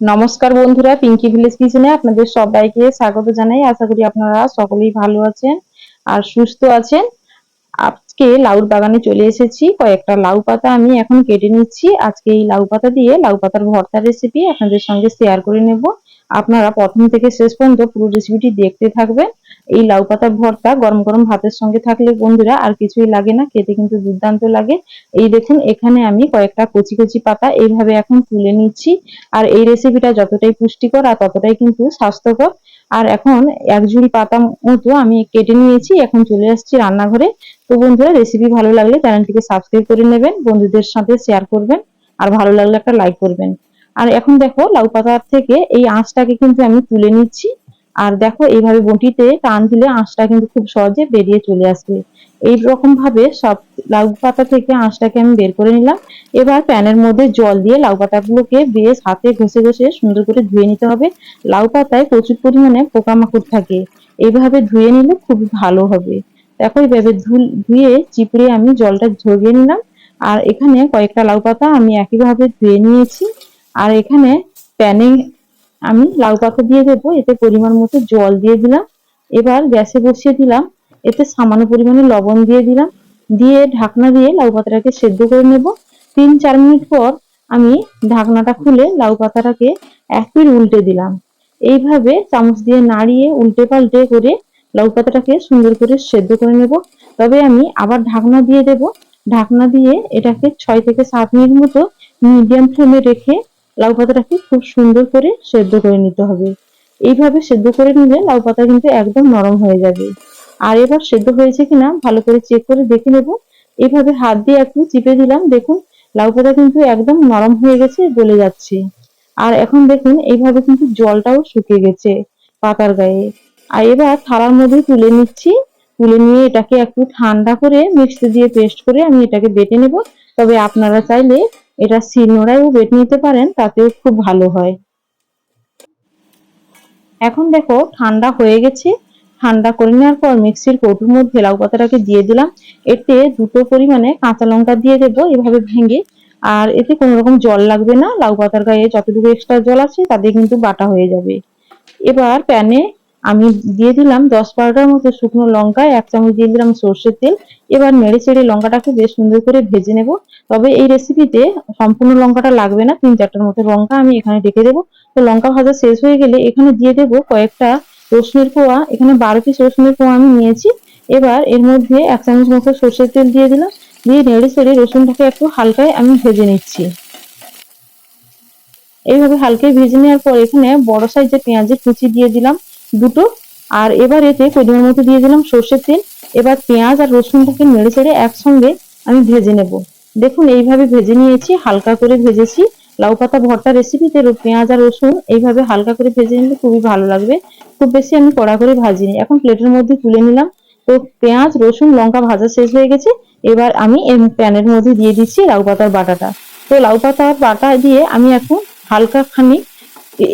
নমস্কার বন্ধুরা পিঙ্কি ভিলেজ কিচেনে আপনাদের সবাইকে স্বাগত জানাই। আশা করি আপনারা সকলেই ভালো আছেন আর সুস্থ আছেন। আজকে লাউর বাগানে চলে এসেছি। কয়েকটা লাউ পাতা আমি এখন কেটে নিচ্ছি। আজকে এই লাউ পাতা দিয়ে লাউ পাতার ভর্তা রেসিপি আপনাদের সঙ্গে শেয়ার করে নেব। আপনারা প্রথম থেকে শেষ পর্যন্ত পুরো রেসিপিটি দেখতে থাকবেন। এই লাউ পাতার ভর্তা গরম গরম ভাতের সঙ্গে থাকলে বন্ধুরা আর কিছুই লাগে না, খেতে কিন্তু দুর্দান্ত লাগে। এই দেখুন, এখানে আমি কয়েকটা কচি কচি পাতা এইভাবে এখন তুলে নিচ্ছি। আর এই রেসিপিটা যতটাই পুষ্টিকর আর ততটাই কিন্তু স্বাস্থ্যকর। আর এখন এক ঝুড়ি পাতা মতো আমি কেটে নিয়েছি, এখন চলে আসছি রান্নাঘরে। তো বন্ধুরা রেসিপি ভালো লাগলে চ্যানেলটিকে সাবস্ক্রাইব করে নেবেন, বন্ধুদের সাথে শেয়ার করবেন, আর ভালো লাগলে একটা লাইক করবেন। আর এখন দেখো, লাউ পাতার থেকে এই আঁশটাকে কিন্তু আমি তুলে নিচ্ছি। আর দেখো, এইভাবে বটিতে টান দিলে আঁশটা কিন্তু খুব সহজে বেরিয়ে চলে আসবে। এই রকম ভাবে সব লাউ পাতা থেকে আঁশটাকে আমি বের করে নিলাম। এবার প্যানের মধ্যে জল দিয়ে লাউ পাতাগুলোকে বেশ হাতে ঘষে ঘষে সুন্দর করে ধুয়ে নিতে হবে। লাউ পাতায় প্রচুর পরিমাণে পোকামাকড় থাকে। এইভাবে ধুয়ে নিলে খুব ভালো হবে। দেখো, এইভাবে ধুয়ে চিপড়ে আমি জলটা ঝরিয়ে নিলাম। আর এখানে কয়েকটা লাউ পাতা আমি একইভাবে ধুয়ে নিয়েছি। আর এখানে প্যানে আমি লাউ পাতা দিয়ে দেবো, এতে পরিমাণ মতো জল দিয়ে দিলাম। এবার গ্যাসে বসিয়ে দিলাম, এতে সামান্য পরিমাণে লবণ দিয়ে দিলাম। দিয়ে ঢাকনা দিয়ে লাউ পাতাটাকে সেদ্ধ করে নেব। তিন চার মিনিট পর আমি ঢাকনাটা খুলে লাউ পাতাটাকে এক উল্টে দিলাম। এইভাবে চামচ দিয়ে নাড়িয়ে উল্টে পাল্টে করে লাউ পাতাটাকে সুন্দর করে সেদ্ধ করে নেব। তবে আমি আবার ঢাকনা দিয়ে দেব। ঢাকনা দিয়ে এটাকে ছয় থেকে সাত মিনিট মতো মিডিয়াম ফ্লেমে রেখে লাউ পাতাটাকে খুব সুন্দর করে সেদ্ধ করে নিতে হবে। এইভাবে সেদ্ধ করে নিলে লাউ পাতা কিন্তু একদম নরম হয়ে যাবে। আর এবার সেদ্ধ হয়েছে কিনা ভালো করে চেক করে দেখে নেব। এইভাবে হাত দিয়ে একটু চিপে দিলাম। দেখুন, লাউ পাতা কিন্তু একদম নরম হয়ে গেছে, গলে যাচ্ছে। আর এখন দেখুন, এইভাবে কিন্তু জলটাও শুকিয়ে গেছে পাতার গায়ে। আর এবার থালার মধ্যে তুলে নিচ্ছি। তুলে নিয়ে এটাকে একটু ঠান্ডা করে মিক্সি দিয়ে পেস্ট করে আমি এটাকে বেটে নেব। তবে আপনারা চাইলে এটা শিলনোড়ায়ও বেটে নিতে পারেন, তাতেও খুব ভালো হয়। এখন দেখো, ঠান্ডা হয়ে গেছে। ঠান্ডা করে নেওয়ার পর মিক্সির কৌটোর মধ্যে লাউ পাতাটাকে দিয়ে দিলাম। এতে দুটো পরিমাণে কাঁচা লঙ্কা দিয়ে দেবো, এভাবে ভেঙে। আর এতে কোনো রকম জল লাগবে না। লাউ পাতার গায়ে যতটুকু এক্সট্রা জল আছে, তাতে কিন্তু বাটা হয়ে যাবে। এবার প্যানে আমি দিয়ে দিলাম দশ বারোটার মতো শুকনো লঙ্কা, এক চামচ দিয়ে দিলাম সর্ষের তেল। এবার নেড়ে চেড়ে লঙ্কাটাকে বেশ সুন্দর করে ভেজে নেব। তবে এই রেসিপিতে সম্পূর্ণ লঙ্কাটা লাগবে না, তিন চারটার মতো লঙ্কা আমি এখানে রেখে দেবো। তো লঙ্কা ভাজা শেষ হয়ে গেলে এখানে দিয়ে দেবো কয়েকটা রসুনের কোয়া। এখানে বারো পিস রসুনের কোয়া আমি নিয়েছি। এবার এর মধ্যে এক চামচ মতো সর্ষের তেল দিয়ে দিলাম। দিয়ে নেড়ে চেড়ে রসুনটাকে একটু হালকায় আমি ভেজে নিচ্ছি। এইভাবে হালকায় ভেজে নেওয়ার পর এখানে বড় সাইজের পেঁয়াজের কুচি দিয়ে দিলাম। দুটো। আর এবার এতে পরিমাণ মতো দিয়ে দিলাম সর্ষের তেল। এবার পেঁয়াজ আর রসুনটাকে নেড়ে চেড়ে একসঙ্গে আমি ভেজে নেব। দেখুন, এইভাবে ভেজে নিয়েছি, হালকা করে ভেজেছি। লাউ পাতা ভর্তা রেসিপিতে পেঁয়াজ আর রসুন এইভাবে হালকা করে ভেজে নিলে খুবই ভালো লাগবে। খুব বেশি আমি কড়া করে ভাজিনি। এখন প্লেটের মধ্যে তুলে নিলাম। তো পেঁয়াজ, রসুন, লঙ্কা ভাজা শেষ হয়ে গেছে। এবার আমি প্যানের মধ্যে দিয়ে দিচ্ছি লাউ পাতার বাটাটা। তো লাউ পাতার বাটা দিয়ে আমি এখন হালকা খানি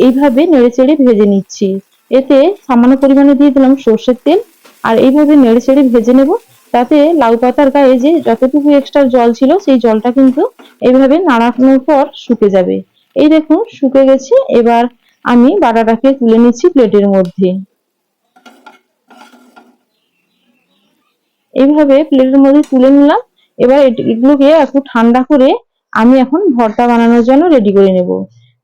এইভাবে নেড়ে চেড়ে ভেজে নিচ্ছি। এতে সামান্য পরিমাণে দিয়ে দিলাম সর্ষের তেল, আর এইভাবে নেড়ে চেড়ে ভেজে নেব। তাতে লাউ পাতার গায়ে যে যতটুকু এক্সট্রা জল ছিল সেই জলটা কিন্তু এইভাবে নাড়ানোর পর শুকে যাবে। এই দেখুন, শুকে গেছে। এবার আমি বাটাটাকে তুলে নিচ্ছি প্লেটের মধ্যে। এইভাবে প্লেটের মধ্যে তুলে নিলাম। এবার এগুলোকে একটু ঠান্ডা করে আমি এখন ভর্তা বানানোর জন্য রেডি করে নেব।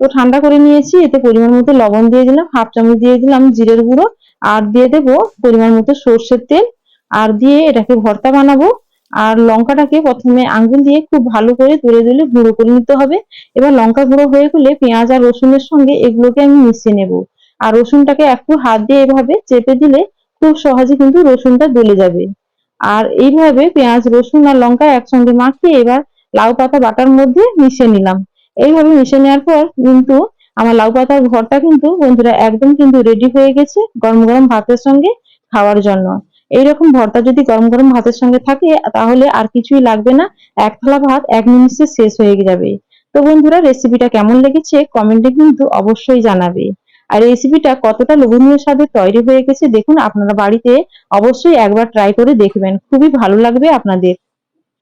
তো ঠান্ডা করে নিয়েছি, এতে পরিমাণ মতো লবণ দিয়ে দিলাম, হাফ চামচ দিয়ে দিলাম জিরের গুঁড়ো, আর দিয়ে দেব পরিমাণ মতো সর্ষের তেল, আর দিয়ে এটাকে ভর্তা বানাবো, আর লঙ্কাটাকে প্রথমে আঙ্গুল দিয়ে খুব ভালো করে তুলে তুলে গুঁড়ো করে নিতে হবে, এবার লঙ্কা গুঁড়ো হয়ে গেলে পেঁয়াজ আর রসুনের সঙ্গে এগুলোকে আমি মিশিয়ে নেব, আর রসুনটাকে একটু হাত দিয়ে এভাবে চেপে দিলে খুব সহজে কিন্তু রসুনটা গলে যাবে, আর এইভাবে পেঁয়াজ, রসুন আর লঙ্কা একসঙ্গে মাখিয়ে এবার লাউ পাতা বাটার মধ্যে মিশিয়ে নিলাম। এইভাবে মিশে নেওয়ার পর কিন্তু আমার লাউ পাতার ঘরটা কিন্তু বন্ধুরা একদম কিন্তু রেডি হয়ে গেছে গরম গরম ভাতের সঙ্গে খাওয়ার জন্য। এইরকম ভর্তা যদি গরম গরম ভাতের সঙ্গে থাকে তাহলে আর কিছুই লাগবে না, এক থালা ভাত এক মিনিটে শেষ হয়ে যাবে। তো বন্ধুরা রেসিপিটা কেমন লেগেছে কমেন্টে কিন্তু অবশ্যই জানাবে। আর রেসিপিটা কতটা লোভনীয় স্বাদে তৈরি হয়ে গেছে দেখুন আপনারা বাড়িতে অবশ্যই একবার ট্রাই করে দেখবেন। খুবই ভালো লাগবে আপনাদের।